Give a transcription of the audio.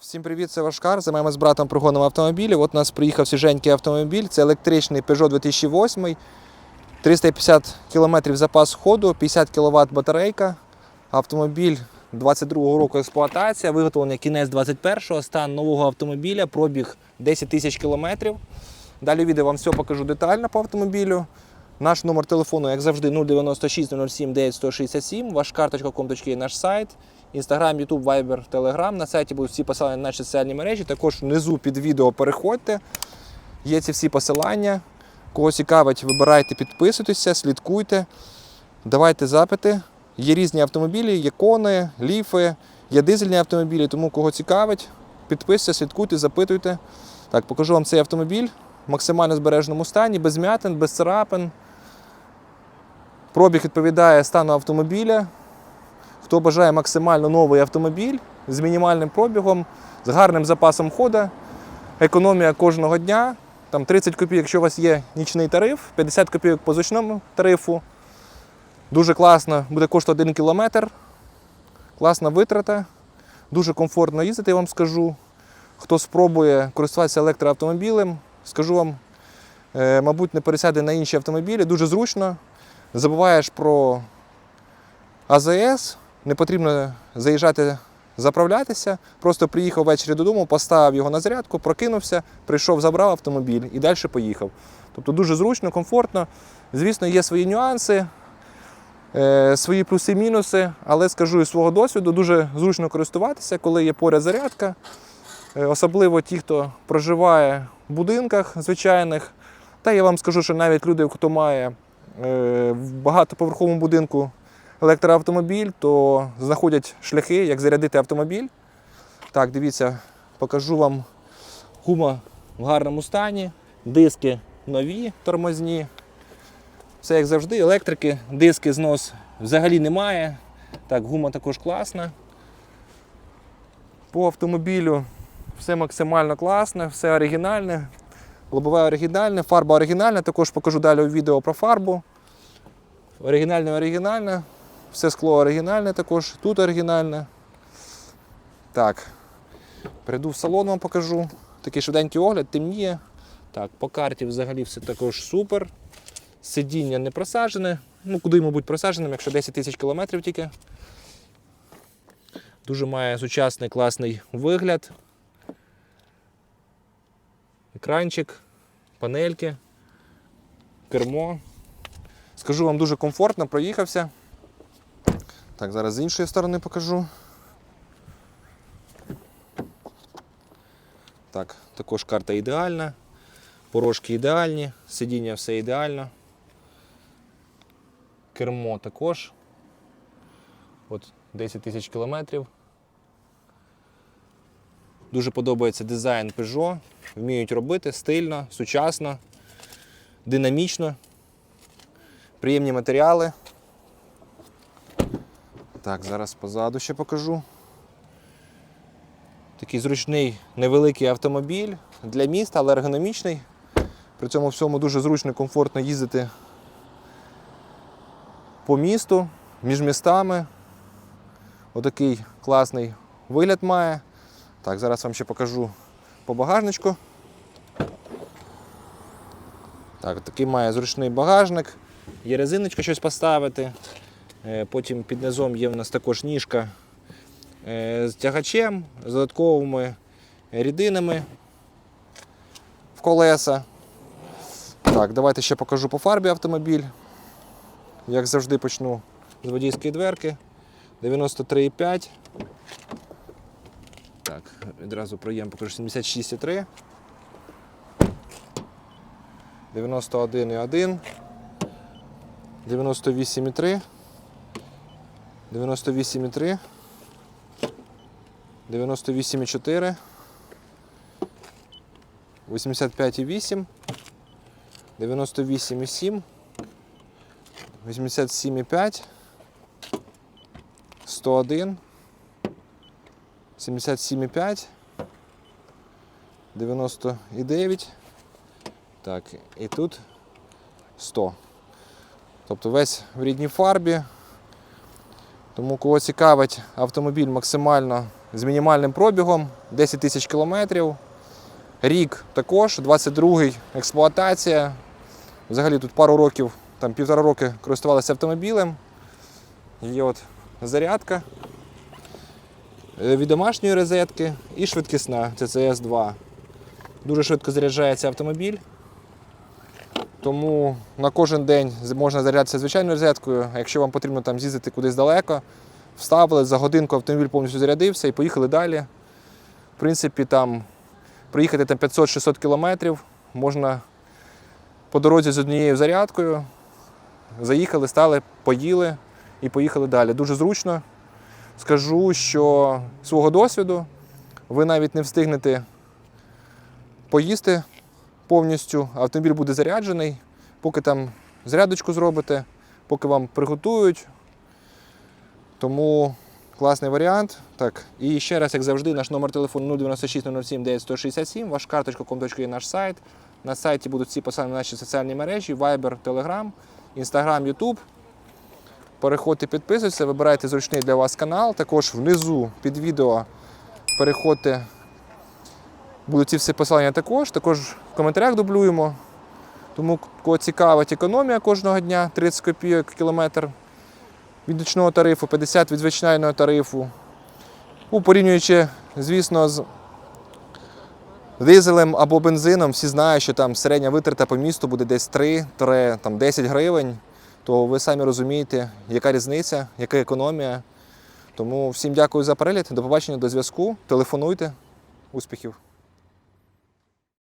Всім привіт, це Вашкар. Займаємося з братом пригоном автомобілів. От у нас приїхав свіженький автомобіль. Це електричний Peugeot 2008. 350 км запас ходу, 50 кВт батарейка. Автомобіль 22-го року експлуатація, виготовлення кінець 21-го, стан нового автомобіля, пробіг 10 тисяч кілометрів. Далі відео вам все покажу детально по автомобілю. Наш номер телефону, як завжди, 096 07 9167, вашкар.com.ua наш сайт. Інстаграм, Ютуб, Вайбер, Телеграм. На сайті будуть всі посилання на наші соціальні мережі. Також внизу під відео переходьте. Є ці всі посилання. Кого цікавить, вибирайте, підписуйтеся, слідкуйте, давайте запити. Є різні автомобілі, є кони, ліфи, є дизельні автомобілі, тому кого цікавить, підписуйтесь, слідкуйте, запитуйте. Так, покажу вам цей автомобіль в максимально збереженому стані, без м'ятин, без царапин. Пробіг відповідає стану автомобіля. Хто бажає максимально новий автомобіль з мінімальним пробігом, з гарним запасом ходу, економія кожного дня. Там 30 копійок, якщо у вас є нічний тариф, 50 копійок по звичному тарифу. Дуже класно, буде коштувати 1 кілометр. Класна витрата. Дуже комфортно їздити, я вам скажу. Хто спробує користуватися електроавтомобілем, скажу вам, е, мабуть, не пересяде на інші автомобілі. Дуже зручно. Забуваєш про АЗС, не потрібно заїжджати заправлятися. Просто приїхав ввечері додому, поставив його на зарядку, прокинувся, прийшов, забрав автомобіль і далі поїхав. Тобто дуже зручно, комфортно. Звісно, є свої нюанси, е, свої плюси-мінуси, але скажу із свого досвіду, дуже зручно користуватися, коли є поряд зарядка. Е, Особливо ті, хто проживає в будинках звичайних. Та я вам скажу, що навіть люди, хто має е, в багатоповерховому будинку електроавтомобіль, то знаходять шляхи, як зарядити автомобіль. Так, дивіться, покажу вам гума в гарному стані, диски нові тормозні. Все як завжди, електрики, диски знос взагалі немає. Так, гума також класна. По автомобілю все максимально класне, все оригінальне. Лобове оригінальне, фарба оригінальна, також покажу далі у відео про фарбу. Оригінальне оригінальне, все скло оригінальне також, тут оригінальне. Так, перейду в салон, вам покажу. Такий швиденький огляд, темніє. Так, по карті взагалі все також супер. Сидіння не просаджене. Ну, куди, мабуть, просадженим, якщо 10 тисяч кілометрів тільки. Дуже має сучасний класний вигляд. Екранчик, панельки, кермо. Скажу вам дуже комфортно, проїхався. Так, зараз з іншої сторони покажу. Так, також карта ідеальна, порожки ідеальні, сидіння все ідеально. Кермо також. От 10 тисяч кілометрів. Дуже подобається дизайн Peugeot. Вміють робити стильно, сучасно, динамічно, приємні матеріали. Так, зараз позаду ще покажу. Такий зручний невеликий автомобіль для міста, але ергономічний. При цьому всьому дуже зручно і комфортно їздити по місту, між містами. Отакий класний вигляд має. Так, зараз вам ще покажу по багажничку. Так, такий має зручний багажник. Є резиночка щось поставити. Е, Потім під низом є в нас також ніжка е, з тягачем, з додатковими рідинами в колеса. Так, давайте ще покажу по фарбі автомобіль. Як завжди почну з водійської дверки. 93,5. Так, відразу проєм покажу 76,3. 91,1. 98,3. 98,3. 98,4. 85,8. 98,7. 87,5. 101. 77,5. 99. Так, і тут 100. Тобто весь в рідній фарбі. Тому кого цікавить автомобіль максимально з мінімальним пробігом 10 тисяч кілометрів. Рік також, 22-й експлуатація. Взагалі тут пару років, там півтора роки користувалися автомобілем. Є от зарядка е, від домашньої розетки і швидкісна CCS 2. Дуже швидко заряджається автомобіль. Тому на кожен день можна зарядитися звичайною розеткою. А якщо вам потрібно там з'їздити кудись далеко, вставили, за годинку автомобіль повністю зарядився і поїхали далі. В принципі, там проїхати там 500-600 кілометрів можна по дорозі з однією зарядкою. Заїхали, стали, поїли і поїхали далі. Дуже зручно. Скажу, що свого досвіду ви навіть не встигнете поїсти повністю, автомобіль буде заряджений, поки там зарядочку зробите, поки вам приготують. Тому класний варіант. Так, і ще раз, як завжди, наш номер телефону 096 007 9167, ваш карточка .com.ua наш сайт. На сайті будуть всі посилання на наші соціальні мережі, Viber, Telegram, Instagram, YouTube. Переходьте, підписуйтесь, вибирайте зручний для вас канал. Також внизу під відео переходьте. Будуть ці всі посилання також. Також в коментарях дублюємо. Тому кого цікавить економія кожного дня 30 копійок кілометр від нічного тарифу, 50 від звичайного тарифу. Ну, порівнюючи, звісно, з дизелем або бензином, всі знають, що там середня витрата по місту буде десь 3-10 гривень. То ви самі розумієте, яка різниця, яка економія. Тому всім дякую за перегляд. До побачення, до зв'язку. Телефонуйте. Успіхів!